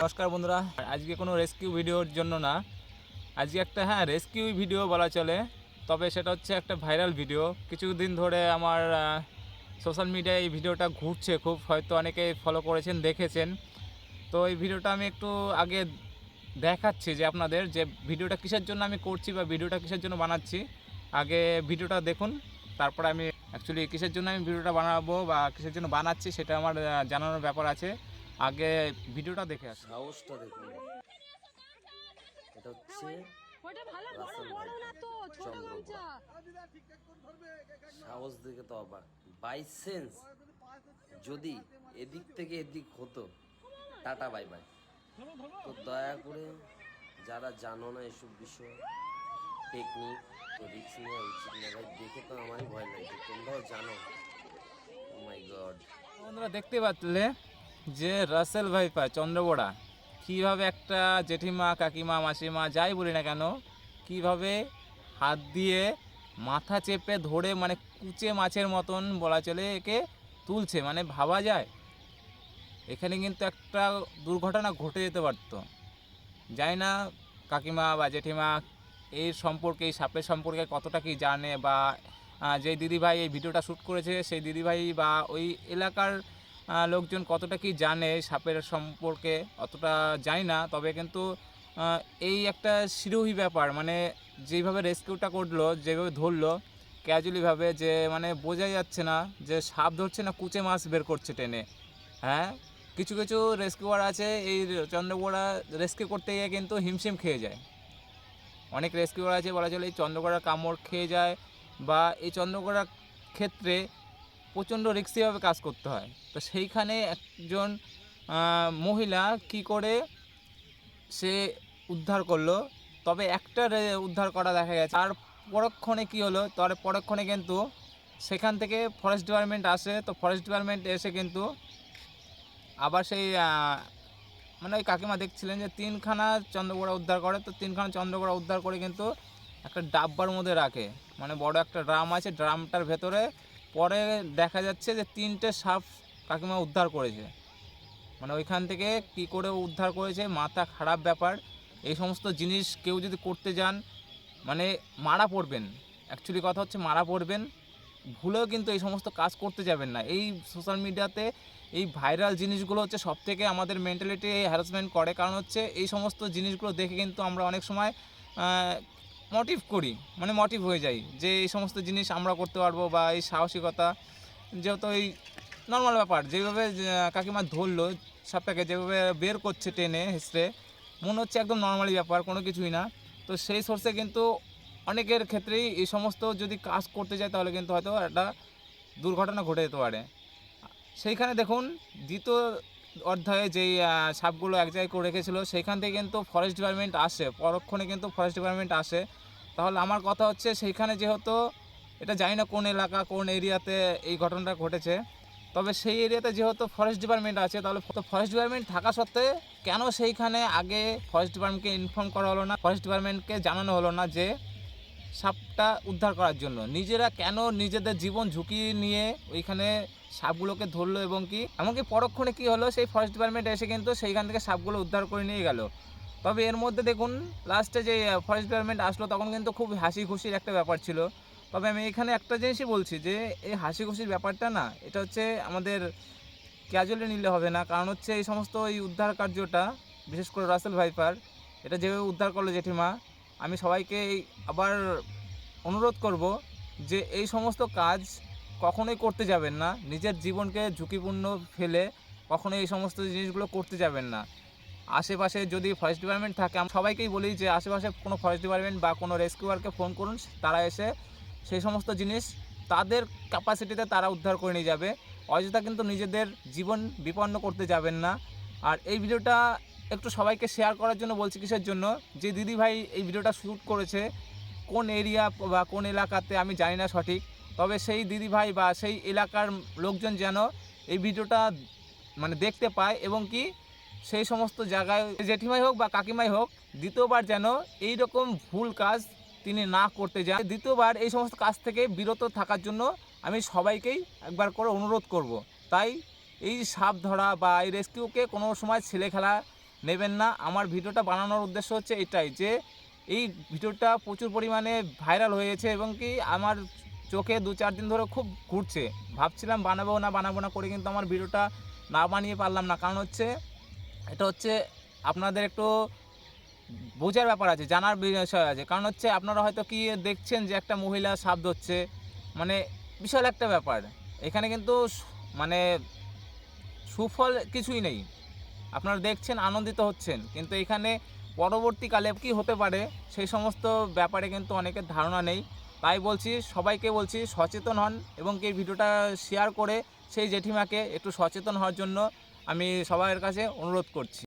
নমস্কার বন্ধুরা, আজকে কোনো রেস্কিউ ভিডিওর জন্য না। আজকে একটা হ্যাঁ রেস্কিউ ভিডিও বলা চলে, তবে সেটা হচ্ছে একটা ভাইরাল ভিডিও কিছুদিন ধরে আমার সোশ্যাল মিডিয়ায় এই ভিডিওটা ঘুরছে খুব, হয়তো অনেকে ফলো করেছেন, দেখেছেন। তো এই ভিডিওটা আমি একটু আগে দেখাচ্ছি যে আপনাদের যে ভিডিওটা কিসের জন্য আমি করছি বা ভিডিওটা কিসের জন্য বানাচ্ছি। আগে ভিডিওটা দেখুন, তারপরে আমি অ্যাকচুয়ালি কিসের জন্য আমি ভিডিওটা বানাবো বা কিসের জন্য বানাচ্ছি সেটা আমার জানানোর ব্যাপার আছে। আগে ভিডিওটা দেখে আসুন সাহসটা দেখুন। এটা হচ্ছে ওটা ভালো বড় বড় না তো ছোট চন্দ্রকোনা। গামছা। সাহস দেখে তো অবাক। বাই সেন্স যদি এদিক থেকে এদিক হতো টাটা বাই বাই তো দয়া করে যারা জানো না এসব বিষয় টেকনিক তো রিক্স নেওয়া দেখে তো আমারই ভয় লাগছে। তোমরাও জানো। মাই গড বন্ধুরা, দেখতে পাচ্ছিলে যে রাসেল ভাইপা চন্দ্রবোড়া কীভাবে একটা জেঠিমা, কাকিমা, মাসিমা, যাই বলি না কেন, কীভাবে হাত দিয়ে মাথা চেপে ধরে মানে কুচে মাছের মতন বলা চলে, একে তুলছে। মানে ভাবা যায়। এখানে কিন্তু একটা দুর্ঘটনা ঘটে যেতে পারতো। জানি না, কাকিমা বা জেঠিমা এই সম্পর্কে, এই সাপের সম্পর্কে কতটা কি জানে বা যে দিদিভাই এই ভিডিওটা শ্যুট করেছে, সেই দিদিভাই বা ওই এলাকার লোকজন কতটা কি জানে সাপের সম্পর্কে অতটা জানি না। তবে কিন্তু এই একটা শিরোহী ব্যাপার মানে যেইভাবে রেস্কিউটা করল, যেভাবে ধরলো ক্যাজুয়ালিভাবে যে মানে বোঝাই যাচ্ছে না যে সাপ ধরছে না, কুচে মাছ বের করছে টেনে। হ্যাঁ? কিছু কিছু রেস্কিউয়ার আছে, এই চন্দ্রকোড়া রেস্কিউ করতে গিয়ে কিন্তু হিমশিম খেয়ে যায়। অনেক রেস্কিউয়ার আছে, বলা চলে এই চন্দ্রকোড়ার কামড় খেয়ে যায় বা এই চন্দ্রকোড়ার ক্ষেত্রে প্রচণ্ড রিক্সিভাবে কাজ করতে হয়। তো সেইখানে একজন মহিলা কি করে, সে উদ্ধার করল। তবে একটা উদ্ধার করা দেখা গেছে। আর পরক্ষণে কি হলো, তার পরক্ষণে কিন্তু সেখান থেকে ফরেস্ট ডিপার্টমেন্ট আসে। তো ফরেস্ট ডিপার্টমেন্ট এসে কিন্তু আবার সেই মানে ওই কাকিমা দেখছিলেন যে তিনখানা চন্দ্রগোড়া উদ্ধার করে, তো তিনখানা চন্দ্রগোড়া উদ্ধার করে কিন্তু একটা ডাব্বার মধ্যে রাখে। মানে বড় একটা ড্রাম আছে, ড্রামটার ভেতরে পরে দেখা যাচ্ছে যে তিনটে সাপ কাকিমা উদ্ধার করেছে। মানে ওইখান থেকে কি করে উদ্ধার করেছে, মাথা খারাপ ব্যাপার। এই সমস্ত জিনিস কেউ যদি করতে যান মানে মারা পড়বেন। অ্যাকচুয়ালি কথা হচ্ছে মারা পড়বেন। ভুলেও কিন্তু এই সমস্ত কাজ করতে যাবেন না। এই সোশ্যাল মিডিয়াতে এই ভাইরাল জিনিসগুলো হচ্ছে সব থেকে আমাদের মেন্টালিটি হ্যারাসমেন্ট করে। কারণ হচ্ছে এই সমস্ত জিনিসগুলো দেখে কিন্তু আমরা অনেক সময় মোটিভ করি। মানে মোটিভ হয়ে যাই যে এই সমস্ত জিনিস আমরা করতে পারব বা এই সাহসিকতা, যেহেতু এই নর্মাল ব্যাপার। যেভাবে কাকিমা ধরলো, সাপটাকে যেভাবে বের করছে টেনে হেসড়ে মনে হচ্ছে একদম নর্মালি ব্যাপার, কোনো কিছুই না। তো সেই সোর্সে কিন্তু অনেকের ক্ষেত্রেই এই সমস্ত যদি কাজ করতে যায়, তাহলে কিন্তু হয়তো একটা দুর্ঘটনা ঘটে যেতে পারে। সেইখানে দেখুন, দ্বিতীয় অধ্যায়ে যেই সাপগুলো এক জায়গায় করে রেখেছিল, সেইখান থেকে কিন্তু ফরেস্ট ডিপার্টমেন্ট আসে, পরক্ষণে কিন্তু ফরেস্ট ডিপার্টমেন্ট আসে। তাহলে আমার কথা হচ্ছে, সেইখানে যেহেতু এটা জানি না কোন এলাকা, কোন এরিয়াতে এই ঘটনাটা ঘটেছে, তবে সেই এরিয়াতে যেহেতু ফরেস্ট ডিপার্টমেন্ট আছে, তাহলে ফরেস্ট ডিপার্টমেন্ট থাকা সত্ত্বে কেন সেইখানে আগে ফরেস্ট ডিপার্টমেন্টকে ইনফর্ম করা হলো না ফরেস্ট ডিপার্টমেন্টকে জানানো হলো না যে সাপটা উদ্ধার করার জন্য। নিজেরা কেন নিজেদের জীবন ঝুঁকি নিয়ে ওইখানে সাপগুলোকে ধরলো এবং কি? এমনকি পরক্ষণে কি হলো, সেই ফরেস্ট ডিপার্টমেন্ট এসে কিন্তু সেইখান থেকে সাপগুলো উদ্ধার করে নিয়ে গেল। তবে এর মধ্যে দেখুন লাস্টে যে ফরেস্ট ডিপার্টমেন্ট আসলো তখন কিন্তু খুব হাসি খুশির একটা ব্যাপার ছিল। তবে আমি এখানে একটা জিনিসই বলছি যে, এই হাসি খুশির ব্যাপারটা না, এটা হচ্ছে আমাদের ক্যাজুয়ালি নিলে হবে না। কারণ হচ্ছে এই সমস্ত এই উদ্ধার কার্যটা, বিশেষ করে রাসেল ভাইপার, এটা যেভাবে উদ্ধার করল জেঠিমা আমি সবাইকে আবার অনুরোধ করব যে এই সমস্ত কাজ কখনোই করতে যাবেন না। নিজের জীবনকে ঝুঁকিপূর্ণ ফেলে কখনোই এই সমস্ত জিনিসগুলো করতে যাবেন না। আশেপাশে যদি ফরেস্ট ডিপার্টমেন্ট থাকে আমি সবাইকেই বলি যে আশেপাশে কোনো ফরেস্ট ডিপার্টমেন্ট বা কোনো রেস্কিউয়ারকে ফোন করুন, তারা এসে সেই সমস্ত জিনিস তাদের ক্যাপাসিটিতে তারা উদ্ধার করে নিয়ে যাবে। অযথা কিন্তু নিজেদের জীবন বিপন্ন করতে যাবেন না। আর এই ভিডিওটা একটু সবাইকে শেয়ার করার জন্য বলছি কিসের জন্য? যে দিদি ভাই এই ভিডিওটা শ্যুট করেছে, কোন এরিয়া বা কোন এলাকাতে আমি জানি না সঠিক, তবে সেই দিদি ভাই বা সেই এলাকার লোকজন যেন এই ভিডিওটা মানে দেখতে পায় এবং কি সেই সমস্ত জায়গায় জেঠিমাই হোক বা কাকিমাই হোক, দ্বিতীয়বার যেন এই রকম ভুল কাজ তিনি না করতে যান। দ্বিতীয়বার এই সমস্ত কাজ থেকে বিরত থাকার জন্য আমি সবাইকেই একবার করে অনুরোধ করব। তাই এই সাপ ধরা বা এই রেস্কিউকে কোনো সময় ছেলে খেলা নেবেন না। আমার ভিডিওটা বানানোর উদ্দেশ্য হচ্ছে এটাই যে, এই ভিডিওটা প্রচুর পরিমাণে ভাইরাল হয়েছে এবং কি আমার চোখে দু চার দিন ধরে খুব ঘুরছে। ভাবছিলাম বানাবো না বানাবো না করে কিন্তু আমার ভিডিওটা না বানিয়ে পারলাম না। কারণ হচ্ছে, এটা হচ্ছে আপনাদের একটু বোঝার ব্যাপার আছে, জানার বিষয় আছে। কারণ হচ্ছে আপনারা হয়তো কি দেখছেন যে একটা মহিলা সাপ ধরছে মানে বিশাল একটা ব্যাপার। এখানে কিন্তু মানে সুফল কিছুই নেই। আপনারা দেখছেন, আনন্দিত হচ্ছেন। কিন্তু এখানে পরবর্তীকালে কি হতে পারে, সেই সমস্ত ব্যাপারে কিন্তু অনেকের ধারণা নেই। তাই বলছি, সবাইকে বলছি, সচেতন হন এবং এই ভিডিওটা শেয়ার করে সেই জেঠিমাকে একটু সচেতন হওয়ার জন্য আমি সবার কাছে অনুরোধ করছি।